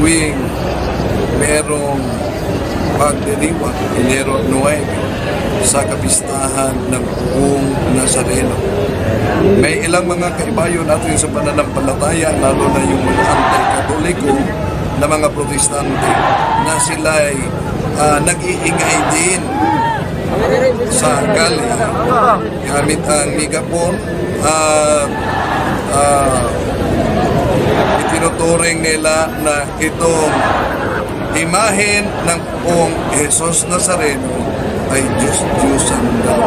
tuwing merong pagdiriwang Enero 9 sa kapistahan ng buong Nazareno. May ilang mga kaibayo natin sa pananampalataya, lalo na yung mga anti-katoliko na mga protestante na sila'y ah, nag-iingay din sa gali gamit ang megapon at ah, itinuturing nila na itong imahen ng poong Jesus Nazareno ay Diyos-Diyosan daw.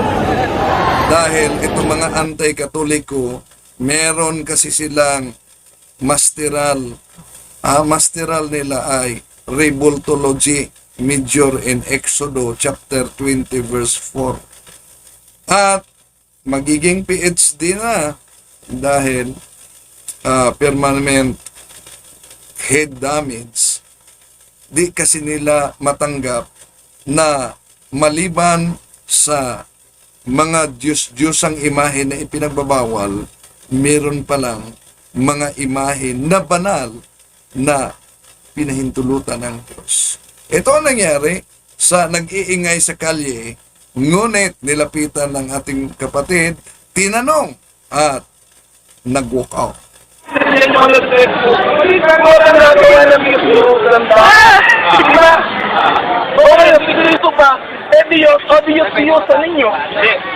Dahil itong mga anti-katoliko, meron kasi silang masteral. Ah, masteral nila ay Revoltology Major in Exodo chapter 20 verse 4. At magiging PhD na dahil ah, permanent head damage di kasi nila matanggap na maliban sa mga Diyos-Diyosang imahe na ipinagbabawal, meron palang mga imahe na banal na pinahintulutan ng Diyos. Ito ang nangyari sa nag-iingay sa kalye, ngunit nilapitan ng ating kapatid, tinanong at nag-walk out. Okay, si Cristo pa, eh Diyos, o Diyos, Diyos sa ninyo.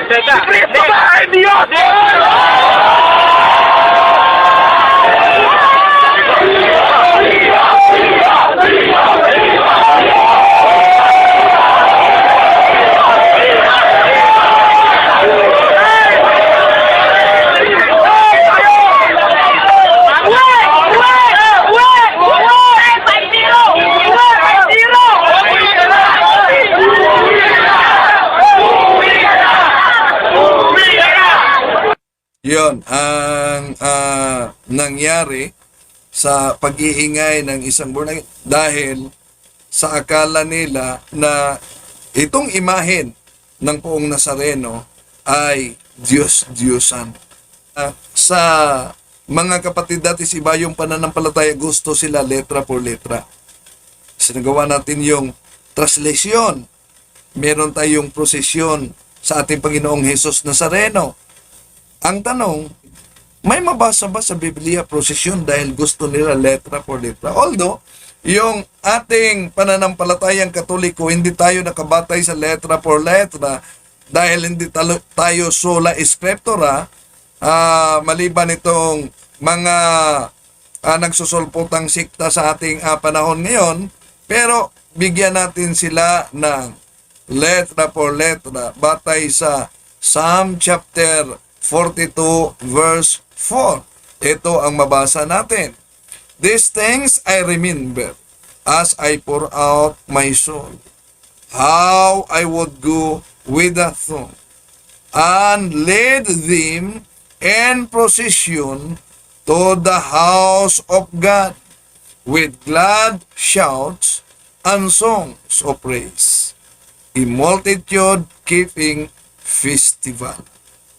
Si Cristo pa, eh Diyos! Ang ah, nangyari sa pag-iingay ng isang born again dahil sa akala nila na itong imahen ng poong Nazareno ay Diyos-Diyosan. Ah, sa mga kapatid dati si Bayong pananampalataya gusto sila letra por letra. Sinagawa natin yung translation. Meron tayong prosesyon sa ating Panginoong Hesus Nazareno. Ang tanong, may mabasa ba sa Biblia prosesyon dahil gusto nila letra por letra? Although, yung ating pananampalatayang katoliko, hindi tayo nakabatay sa letra por letra dahil hindi tayo sola scriptura, ah, maliban itong mga ah, nagsusulputang sikta sa ating ah, panahon ngayon, pero bigyan natin sila ng letra por letra batay sa Psalm chapter 42 verse 4. Ito ang mabasa natin. These things I remember as I pour out my soul. How I would go with a throne and lead them in procession to the house of God with glad shouts and songs of praise. A multitude keeping festival.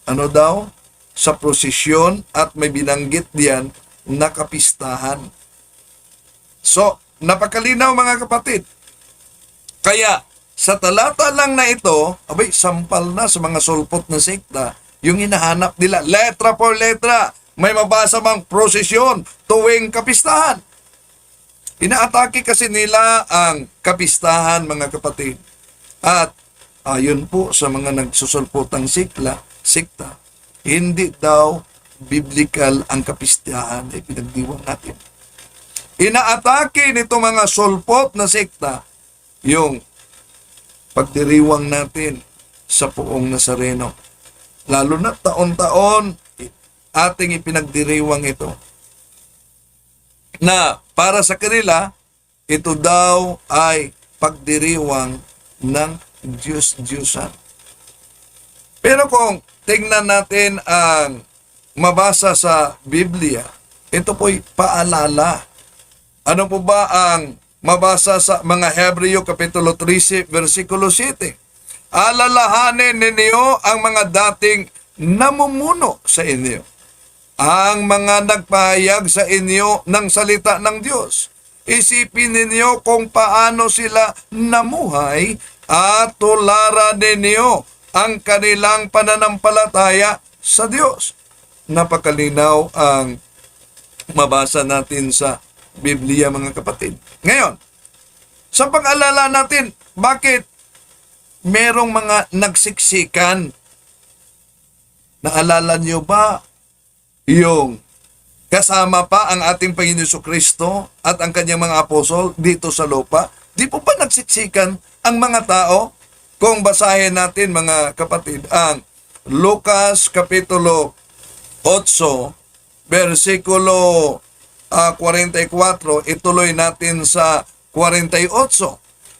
Ano daw? Sa prosesyon at may binanggit diyan na kapistahan. So, napakalinaw mga kapatid. Kaya, sa talata lang na ito, abay, sampal na sa mga sulpot na sekta, yung hinahanap nila, letra por letra, may mabasa bang prosesyon tuwing kapistahan. Inaatake kasi nila ang kapistahan, mga kapatid. At ayon po sa mga nagsusulpotang sikla, sikta, hindi daw biblical ang kapistahan ay pinagdiwang natin. Inaatake nito mga sulpot na sekta yung pagdiriwang natin sa poong Nazareno. Lalo na taon-taon ating ipinagdiriwang ito na para sa kanila, ito daw ay pagdiriwang ng Diyos-Diyosan. Pero kung tingnan natin ang mabasa sa Biblia, ito po'y paalala. Ano po ba ang mabasa sa mga Hebreo Kapitulo 13, versikulo 7? Alalahanin ninyo ang mga dating namumuno sa inyo ang mga nagpahayag sa inyo ng salita ng Diyos. Isipin ninyo kung paano sila namuhay at tularan ninyo ang kanilang pananampalataya sa Diyos. Napakalinaw ang mabasa natin sa Biblia mga kapatid. Ngayon, sa pag-alala natin, bakit merong mga nagsiksikan? Naalala niyo ba yung kasama pa ang ating Panginoon Kristo at ang kanyang mga apostol dito sa lupa? Di po ba nagsiksikan ang mga tao? Kung basahin natin mga kapatid, ang Lucas Kapitulo 8, versikulo ah, 44, ituloy natin sa 48.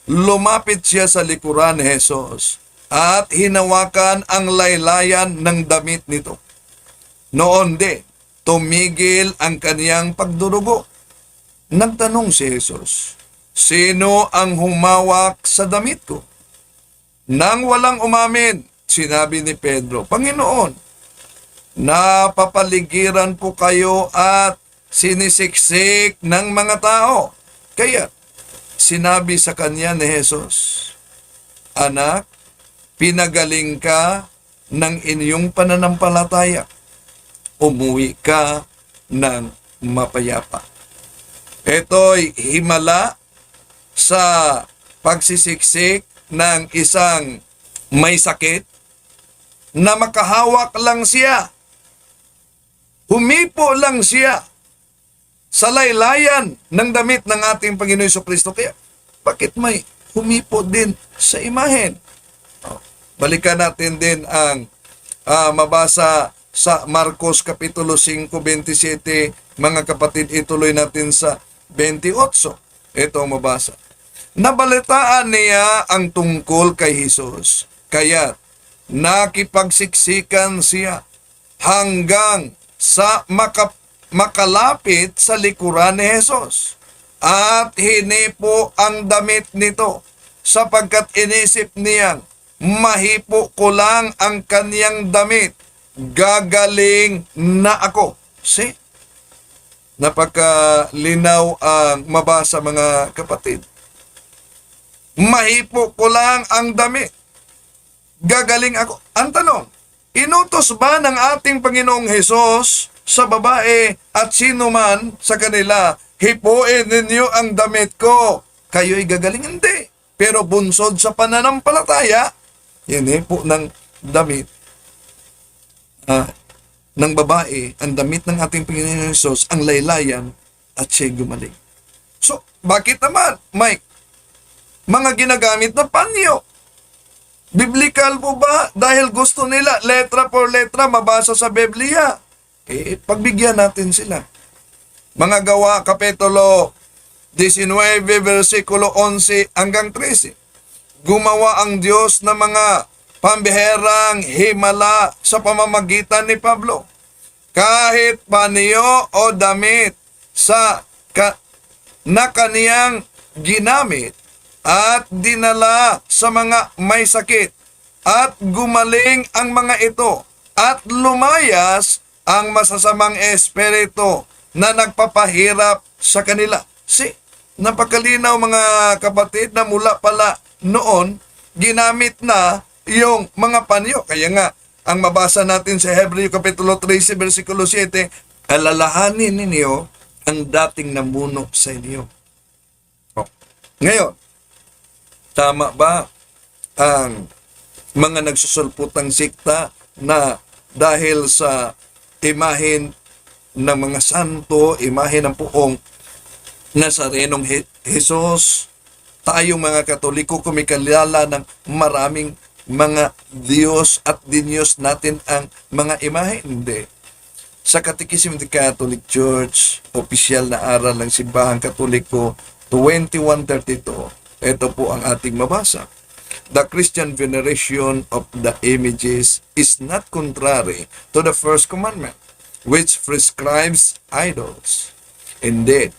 Lumapit siya sa likuran ni Jesus at hinawakan ang laylayan ng damit nito. Noon din, tumigil ang kaniyang pagdurugo. Nagtanong si Jesus, Sino ang humawak sa damit ko? Nang walang umamin, sinabi ni Pedro, Panginoon, napapaligiran ko kayo at sinisiksik ng mga tao. Kaya, sinabi sa kanya ni Jesus, Anak, pinagaling ka ng inyong pananampalataya. Umuwi ka ng mapayapa. Ito'y himala sa pagsisiksik ng isang may sakit na makahawak lang siya. Humipo lang siya sa laylayan ng damit ng ating Panginoon Kristo. Kaya, bakit may humipo din sa imahen? Oh, Balikan natin din ang ah, mabasa sa Marcos Kapitulo 5, 27. Mga kapatid, ituloy natin sa 28. Ito ang mabasa. Nabalitaan niya ang tungkol kay Jesus. Kaya nakipagsiksikan siya hanggang sa makap- makalapit sa likuran ni Jesus. At hinipo ang damit nito sapagkat inisip niyang mahipo ko lang ang kaniyang damit. Gagaling na ako. See? Napakalinaw ang mabasa mga kapatid. Mahipo ko lang ang damit. Gagaling ako. Ang tanong, inutos ba ng ating Panginoong Hesus sa babae at sino man sa kanila, hipuin ninyo ang damit ko. Kayo'y gagaling? Hindi. Pero bunsod sa pananampalataya, hinipo ng damit ah, ng babae, ang damit ng ating Panginoong Hesus, ang laylayan at siya'y gumaling. So, bakit naman, Mike? Mga ginagamit na panyo. Biblical po ba? Dahil gusto nila letra por letra mabasa sa Biblia. Eh, pagbigyan natin sila. Mga gawa, Kapitulo 19, versikulo 11 hanggang 13. Gumawa ang Diyos ng mga pambiherang himala sa pamamagitan ni Pablo. Kahit panyo o damit sa ka, na kaniyang ginamit at dinala sa mga may sakit at gumaling ang mga ito at lumayas ang masasamang espiritu na nagpapahirap sa kanila. Si, napakalinaw mga kapatid na mula pala noon, ginamit na yung mga panyo. Kaya nga, ang mabasa natin sa Hebreo Kapitulo 13, versikulo 7, alalahanin ninyo ang dating namuno sa inyo. Oh. Ngayon, tama ba ang mga nagsusulputang sikta na dahil sa imahin ng mga santo, imahin ng puong Nazarenong He- Jesus, tayong mga Katoliko kumikilala ng maraming mga Diyos at dinyos natin ang mga imahe? Hindi. Sa Katikisim of Catholic Church, opisyal na aral ng Simbahang Katoliko 2132, ito po ang ating mabasa. The Christian veneration of the images is not contrary to the first commandment, which prescribes idols. Indeed,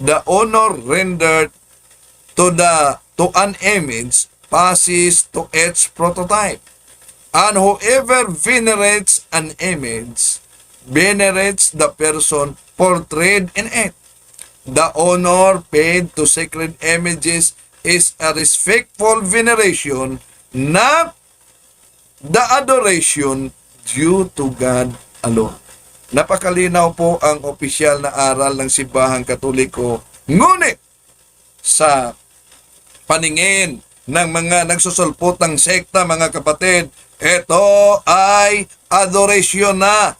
the honor rendered to the to an image passes to its prototype. And whoever venerates an image venerates the person portrayed in it. the honor paid to sacred images is a respectful veneration, not the adoration due to God alone. Napakalinaw po ang opisyal na aral ng Simbahang Katoliko. Ngunit sa paningin ng mga nagsusulputang sekta, mga kapatid, ito ay adoration na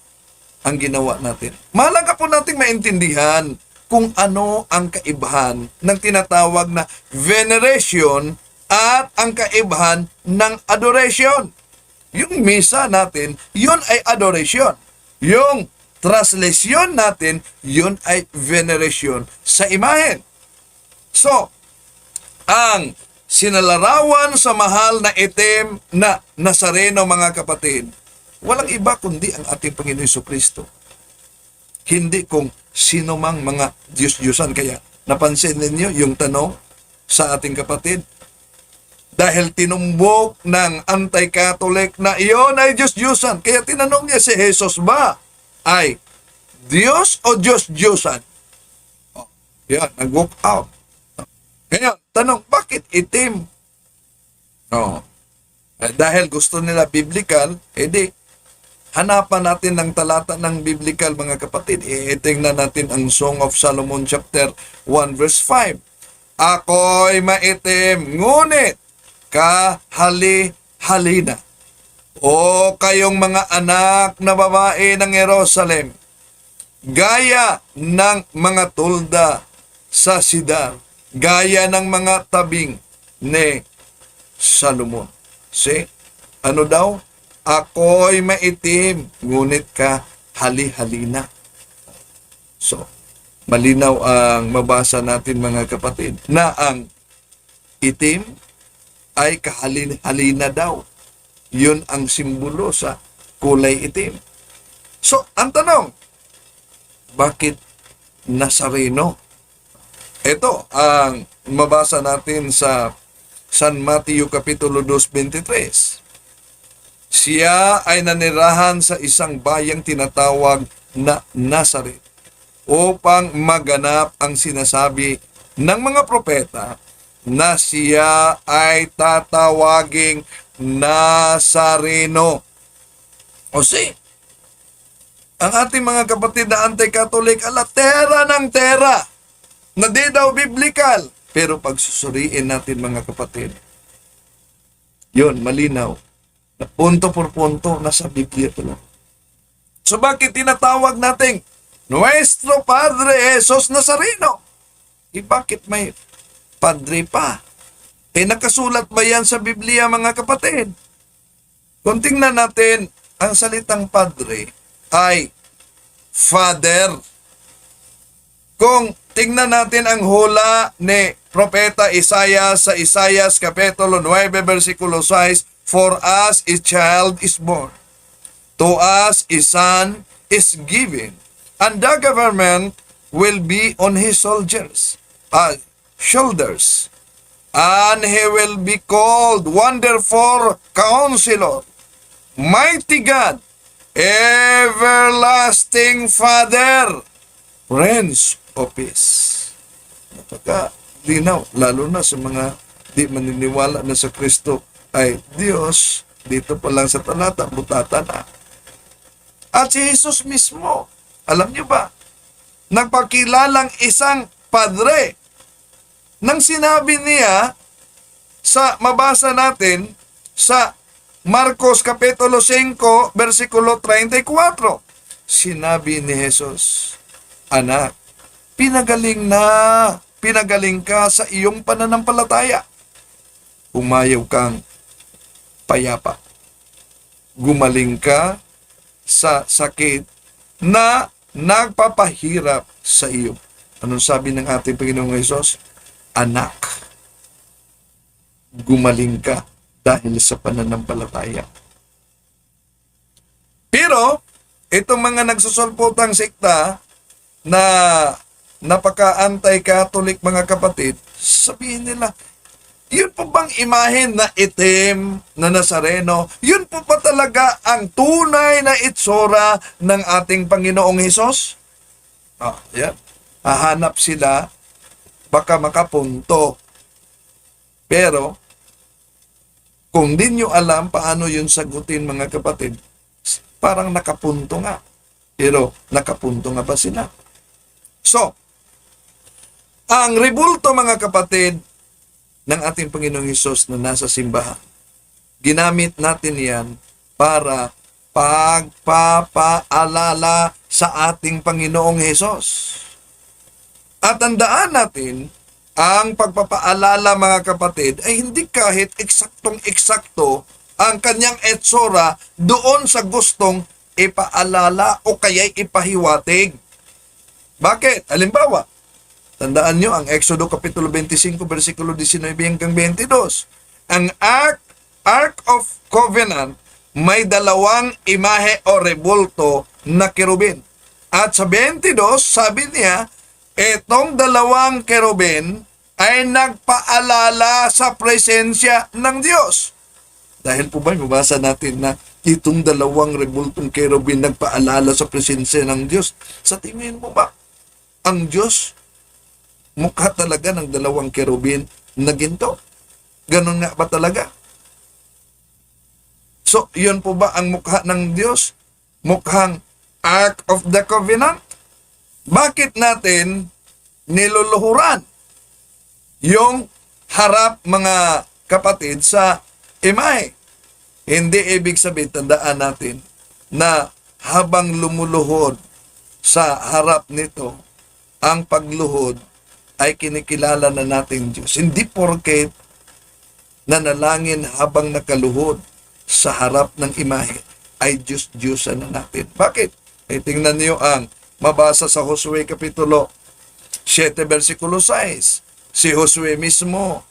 ang ginawa natin. Mahalaga po nating maintindihan kung ano ang kaibahan ng tinatawag na veneration at ang kaibahan ng adoration. Yung misa natin, yun ay adoration. Yung translation natin, yun ay veneration sa imahen. So, ang sinalarawan sa mahal na itim na Nazareno mga kapatid, walang iba kundi ang ating Panginoon Kristo. Hindi kung sino mang mga Diyos-Diyosan. Kaya napansin ninyo yung tanong sa ating kapatid, dahil tinumbok ng anti-Catholic na iyon ay Diyos-Diyosan. Kaya tinanong niya si Jesus ba ay Diyos o Diyos-Diyosan? Oh, yan, nag-walk out. Ngayon, tanong, bakit itim? No. Eh, dahil gusto nila biblical, edi, hanapan natin ng talata ng biblical, mga kapatid. Eh, tingnan natin ang Song of Solomon chapter 1 verse 5. Ako'y maitim, ngunit kahali-halina. O kayong mga anak na babae ng Jerusalem, gaya ng mga tulda sa sidar, gaya ng mga tabing ni Salomon. See? Ano daw? Ako'y maitim, ngunit ka hali-halina. So, malinaw ang mabasa natin mga kapatid na ang itim ay kahalin-halina daw. Yun ang simbolo sa kulay itim. So, ang tanong, bakit Nazareno? Ito ang mabasa natin sa San Mateo Kapitulo 2.23. Siya ay nanirahan sa isang bayang tinatawag na Nazaret upang maganap ang sinasabi ng mga propeta na siya ay tatawaging Nazareno. O si, ang ating mga kapatid na anti-Catholic, ala, tera ng tera, na di daw biblical. Pero pag susuriin natin mga kapatid, yun, malinaw. Na punto por punto, nasa Biblia ito lang. So bakit tinatawag nating Nuestro Padre Jesus Nazareno? Eh bakit may Padre pa? Eh nakasulat ba yan sa Biblia mga kapatid? Kung tingnan natin, ang salitang Padre ay Father. Kung tingnan natin ang hula ni Propeta Isaiah sa Isaias Kapitulo 9, versikulo 6, For us a child is born, to us a son is given, and the government will be on his soldiers, uh, shoulders, and he will be called Wonderful Counselor, Mighty God, Everlasting Father, Prince of Peace. Napaka linaw, lalo na sa mga di maniniwala na sa Kristo ay Diyos, dito pa lang sa talata, butata na. At si Jesus mismo, alam niyo ba, nagpakilalang isang padre nang sinabi niya sa mabasa natin sa Marcos Kapitulo 5, versikulo 34. Sinabi ni Jesus, Anak, pinagaling na, pinagaling ka sa iyong pananampalataya. Umayaw kang payapa. Gumaling ka sa sakit na nagpapahirap sa iyo. Anong sabi ng ating Panginoong Yesus? Anak, gumaling ka dahil sa pananampalataya. Pero, itong mga nagsusulputang sekta na napaka-anti-Catholic mga kapatid, sabihin nila, yun po bang imahen na itim na Nazareno? Yun po pa talaga ang tunay na itsura ng ating Panginoong Hesus? Ah, yan. hahanap sila, baka makapunto. Pero, kung di nyo alam paano yun sagutin mga kapatid, parang nakapunto nga. Pero, nakapunto nga ba sila? So, ang rebulto mga kapatid ng ating Panginoong Hesus na nasa simbahan, ginamit natin yan para pagpapaalala sa ating Panginoong Hesus. At tandaan natin, ang pagpapaalala mga kapatid ay hindi kahit eksaktong-eksakto ang kanyang etsura doon sa gustong ipaalala o kaya'y ipahiwatig. Bakit? Halimbawa, tandaan nyo ang Exodo Kapitulo 25, versikulo 19 hanggang 22. Ang Ark, Ark of Covenant may dalawang imahe o rebulto na kerubin. At sa 22, sabi niya, itong dalawang kerubin ay nagpaalala sa presensya ng Diyos. Dahil po ba, mabasa natin na itong dalawang rebultong kerubin nagpaalala sa presensya ng Diyos. Sa tingin mo ba, ang Diyos mukha talaga ng dalawang kerubin na ginto? Ganon nga ba talaga? So, yun po ba ang mukha ng Diyos? Mukhang Ark of the Covenant? Bakit natin niluluhuran yung harap mga kapatid sa imahe? Hindi ibig sabihin, tandaan natin na habang lumuluhod sa harap nito, ang pagluhod ay kinikilala na natin Diyos. Hindi porket nanalangin habang nakaluhod sa harap ng imahe ay Diyos-Diyosan na natin. Bakit? Eh, tingnan niyo ang mabasa sa Josue Kapitulo 7, versikulo 6. Si Josue mismo,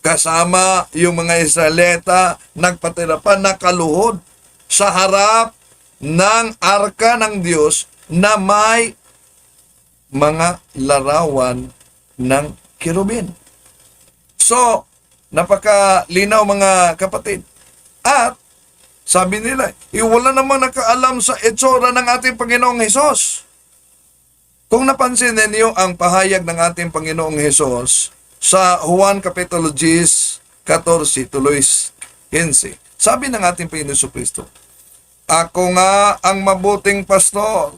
kasama yung mga Israelita, nagpatira pa, nakaluhod sa harap ng arka ng Diyos na may mga larawan ng kirubin. So, napakalinaw mga kapatid. At, sabi nila, eh, wala namang nakaalam sa etsura ng ating Panginoong Hesus. Kung napansin ninyo ang pahayag ng ating Panginoong Hesus sa Juan Kapitulo 10, 14, tuloy 15, sabi ng ating Panginoon Kristo, Ako nga ang mabuting pastor.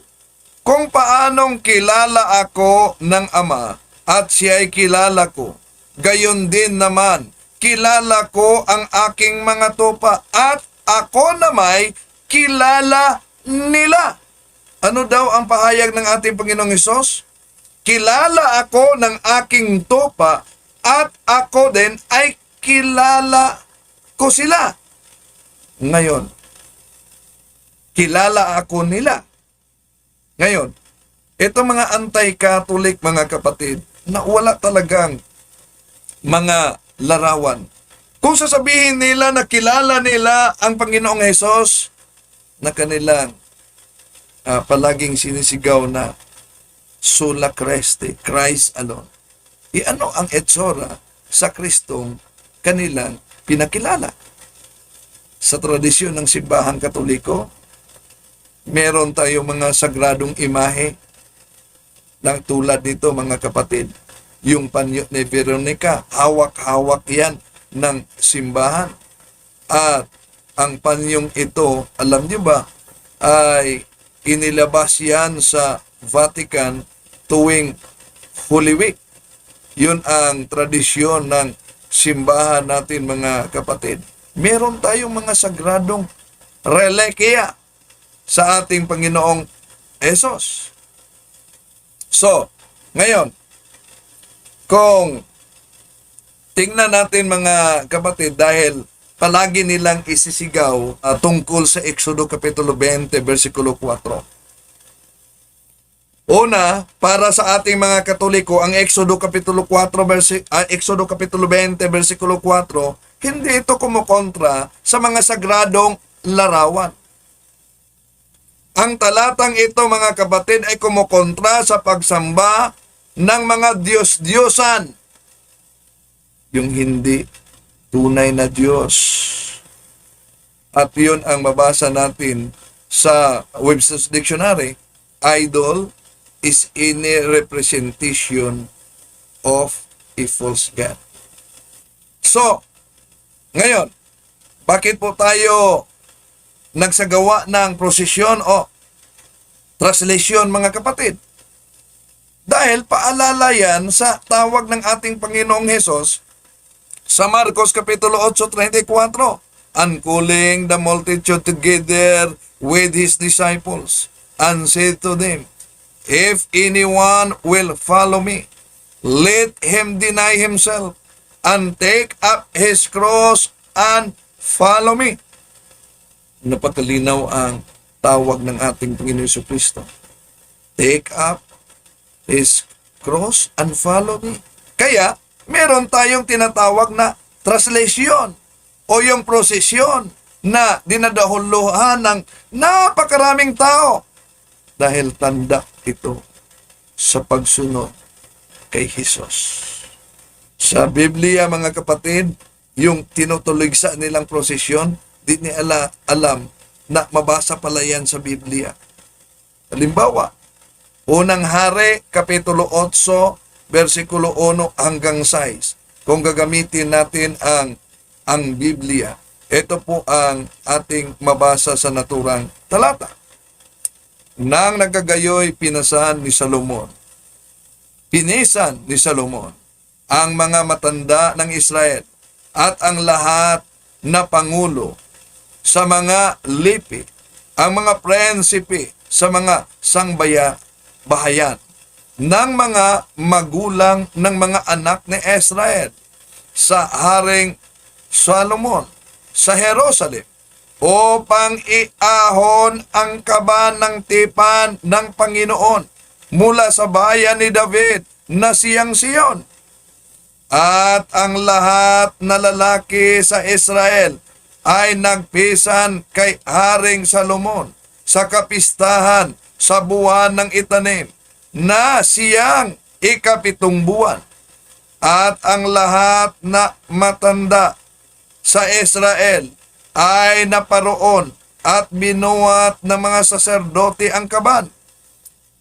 Kung paanong kilala ako ng Ama at siya ay kilala ko, gayon din naman, kilala ko ang aking mga tupa at ako namay kilala nila. Ano daw ang pahayag ng ating Panginoong Hesus? Kilala ako ng aking tupa at ako din ay kilala ko sila. Ngayon, kilala ako nila. Ngayon, ito mga anti-Catholic mga kapatid na wala talagang mga larawan. Kung sasabihin nila na kilala nila ang Panginoong Hesus na kanilang ah, palaging sinisigaw na sola Christe, Christ alone. E ano ang etsura sa Kristong kanilang pinakilala? Sa tradisyon ng simbahang katoliko, meron tayong mga sagradong imahe ng tulad nito mga kapatid. Yung panyo ni Veronica, hawak-hawak yan ng simbahan. At ang panyong ito, alam niyo ba, ay inilabas yan sa Vatican tuwing Holy Week. Yun ang tradisyon ng simbahan natin mga kapatid. Meron tayong mga sagradong reliquia sa ating Panginoong Esos. So, ngayon, kung tingnan natin mga kapatid dahil palagi nilang isisigaw ah, tungkol sa Exodo Kapitulo 20, versikulo 4. Una, para sa ating mga Katoliko, ang Exodo Kapitulo 4, versi, ah, Exodo Kapitulo 20, versikulo 4, hindi ito kumukontra sa mga sagradong larawan. Ang talatang ito mga kapatid ay kumukontra sa pagsamba ng mga Diyos-Diyosan. Yung hindi tunay na Diyos. At yun ang mabasa natin sa Webster's Dictionary. Idol is any representation of a false God. So, ngayon, bakit po tayo nagsagawa ng prosesyon o translation mga kapatid? Dahil paalala yan sa tawag ng ating Panginoong Hesus sa Marcos Kapitulo 8.34 and calling the multitude together with his disciples and said to them, If anyone will follow me, let him deny himself and take up his cross and follow me. Napakalinaw ang tawag ng ating Panginoon Yesu Kristo. Take up his cross and follow me. Kaya, meron tayong tinatawag na translation o yung prosesyon na dinadahuluhan ng napakaraming tao dahil tanda ito sa pagsunod kay Jesus. Sa Biblia, mga kapatid, yung tinutuligsa nilang prosesyon, di ni ala, alam na mabasa pala yan sa Biblia. Halimbawa, Unang Hari, Kapitulo 8, versikulo 1 hanggang 6. Kung gagamitin natin ang ang Biblia, ito po ang ating mabasa sa naturang talata. Nang nagkagayoy pinasahan ni Salomon. Pinisan ni Salomon ang mga matanda ng Israel at ang lahat na pangulo sa mga lipi, ang mga prinsipe sa mga sangbaya bahayan ng mga magulang ng mga anak ni Israel sa Haring Solomon sa Jerusalem upang iahon ang kaban ng tipan ng Panginoon mula sa bayan ni David na siyang Siyon. At ang lahat na lalaki sa Israel ay nagpisan kay Haring Salomon sa kapistahan sa buwan ng itanim na siyang ikapitong buwan. At ang lahat na matanda sa Israel ay naparoon at binuwat ng mga saserdote ang kaban.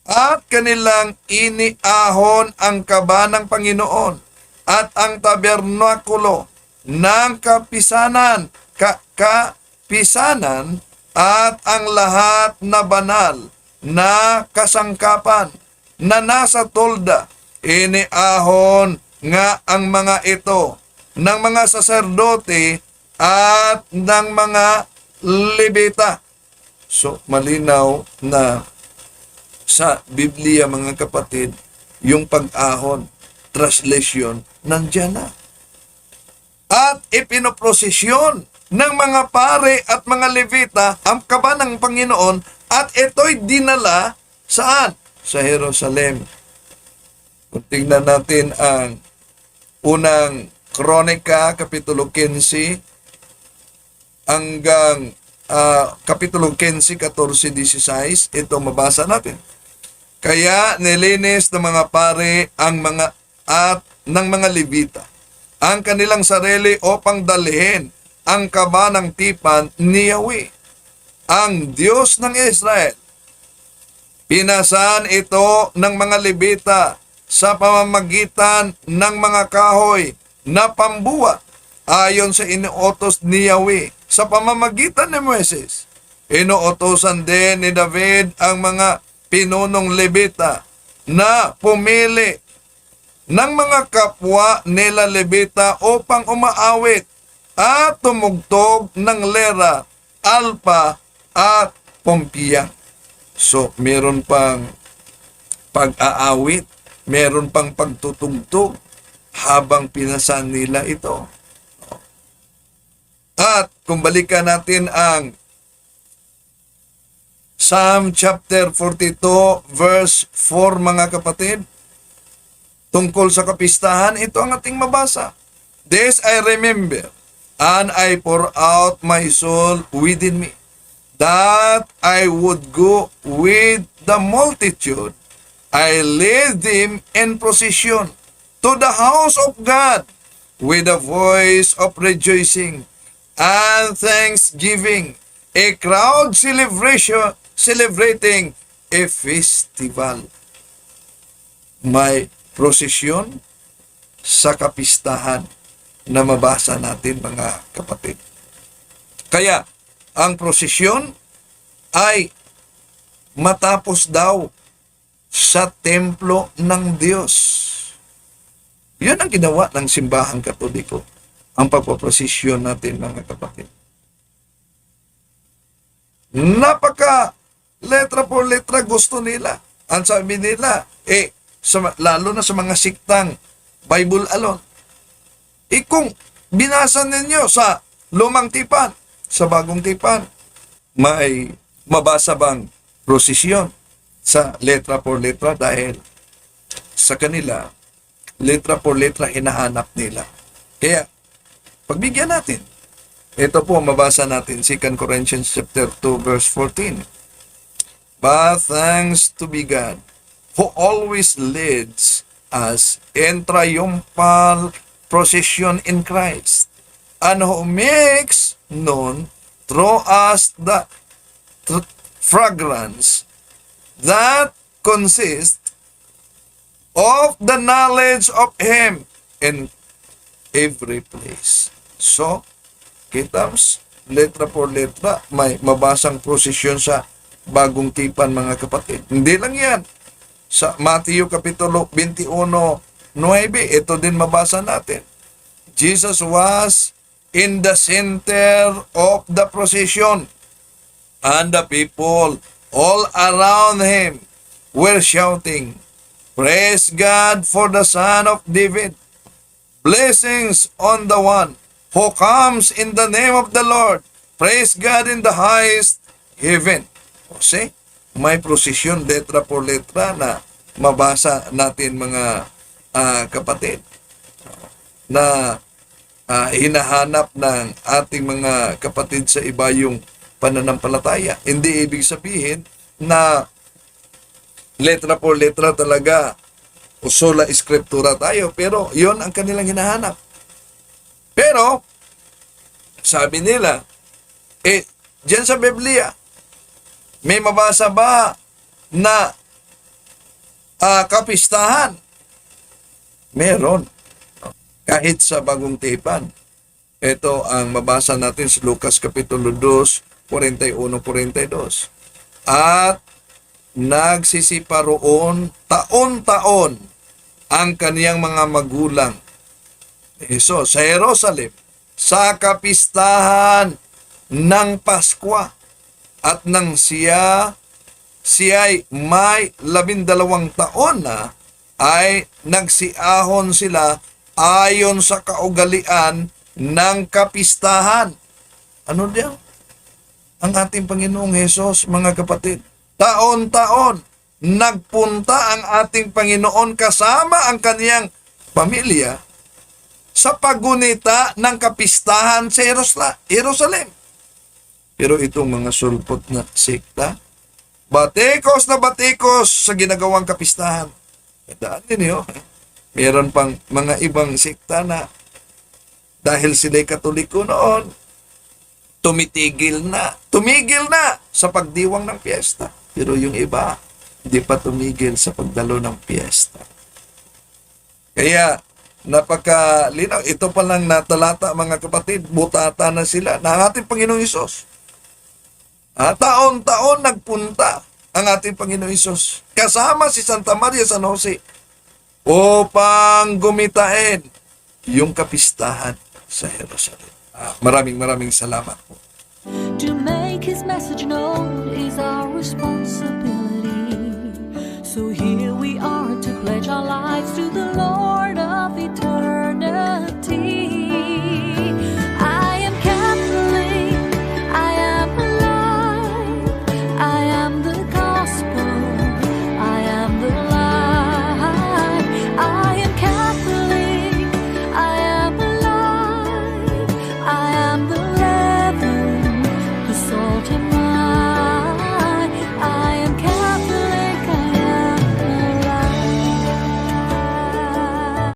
At kanilang iniahon ang kaban ng Panginoon at ang tabernakulo ng kapisanan, ka, kapisanan at ang lahat na banal na kasangkapan na nasa tolda. Iniahon nga ang mga ito ng mga saserdote at ng mga libita. So, malinaw na sa Biblia, mga kapatid, yung pag-ahon, translation, nandyan na. At ipinoprosesyon ng mga pare at mga levita ang kaba ng Panginoon at ito'y dinala saan? Sa Jerusalem. Kung tingnan natin ang unang Kronika, Kapitulo 15, hanggang ah, Kapitulo 15, 14, 16, ito mabasa natin. Kaya nilinis ng mga pare ang mga at ng mga Levita ang kanilang sarili upang dalhin ang kaba ng tipan ni Yahweh, ang Diyos ng Israel. Pinasan ito ng mga Levita sa pamamagitan ng mga kahoy na pambuwa ayon sa inuotos ni Yahweh sa pamamagitan ni Moises. Inuotosan din ni David ang mga pinunong Levita na pumili ng mga kapwa nila Levita upang umaawit at tumugtog ng lera, alpa at pompiya. So, meron pang pag-aawit, meron pang pagtutugtog habang pinasan nila ito. At kung balikan natin ang Psalm chapter 42 verse 4 mga kapatid, tungkol sa kapistahan, ito ang ating mabasa. This I remember, and I pour out my soul within me, that I would go with the multitude. I lead them in procession to the house of God with a voice of rejoicing and thanksgiving, a crowd celebration celebrating a festival. may prosesyon sa kapistahan na mabasa natin mga kapatid. Kaya, ang prosesyon ay matapos daw sa templo ng Diyos. Yun ang ginawa ng simbahang katoliko, ang pagpaprosesyon natin mga kapatid. Napaka letra por letra gusto nila. Ang sabi nila, eh, sa, lalo na sa mga siktang Bible alone. Eh kung binasa ninyo sa lumang tipan, sa bagong tipan, may mabasa bang prosesyon sa letra por letra dahil sa kanila, letra por letra hinahanap nila. Kaya, pagbigyan natin. Ito po, mabasa natin, 2 Corinthians chapter 2, verse 14. But thanks to be God, who always leads us in triumphal procession in Christ, and who makes known through us the fragrance that consists of the knowledge of Him in every place. So, kitams, letra por letra, may mabasang prosesyon sa bagong tipan mga kapatid. Hindi lang yan. Sa Matthew Kapitulo 21, 9, ito din mabasa natin. Jesus was in the center of the procession and the people all around him were shouting, Praise God for the Son of David. Blessings on the one who comes in the name of the Lord. Praise God in the highest heaven. O see, may prosesyon letra por letra na mabasa natin mga ah, kapatid na ah, hinahanap ng ating mga kapatid sa iba yung pananampalataya. Hindi ibig sabihin na letra por letra talaga o sola escritura tayo, pero yon ang kanilang hinahanap. Pero, sabi nila, eh, dyan sa Biblia, may mabasa ba na ah, kapistahan? Meron. Kahit sa bagong tipan. Ito ang mabasa natin sa Lucas Kapitulo 2, 41-42. At nagsisipa roon taon-taon ang kaniyang mga magulang. So, sa Jerusalem, sa kapistahan ng Paskwa at nang siya siya'y may labindalawang taon na ay nagsiahon sila ayon sa kaugalian ng kapistahan. Ano diyan? Ang ating Panginoong Hesus, mga kapatid, taon-taon nagpunta ang ating Panginoon kasama ang kaniyang pamilya sa pagunita ng kapistahan sa Jerusalem. Pero itong mga sulpot na sekta, batikos na batikos sa ginagawang kapistahan. Daan din yun. Meron pang mga ibang sekta na dahil sila'y katoliko noon, tumitigil na, tumigil na sa pagdiwang ng piyesta. Pero yung iba, hindi pa tumigil sa pagdalo ng piyesta. Kaya, napakalinaw. Ito pa lang natalata, mga kapatid, butata na sila ang ating Panginoong Isos. Ah, taon-taon nagpunta ang ating Panginoong Isos. Kasama si Santa Maria San Jose upang gumitain yung kapistahan sa Jerusalem. Ah, maraming maraming salamat po. To make his message known is our responsibility. So here we are to pledge our lives to the Lord.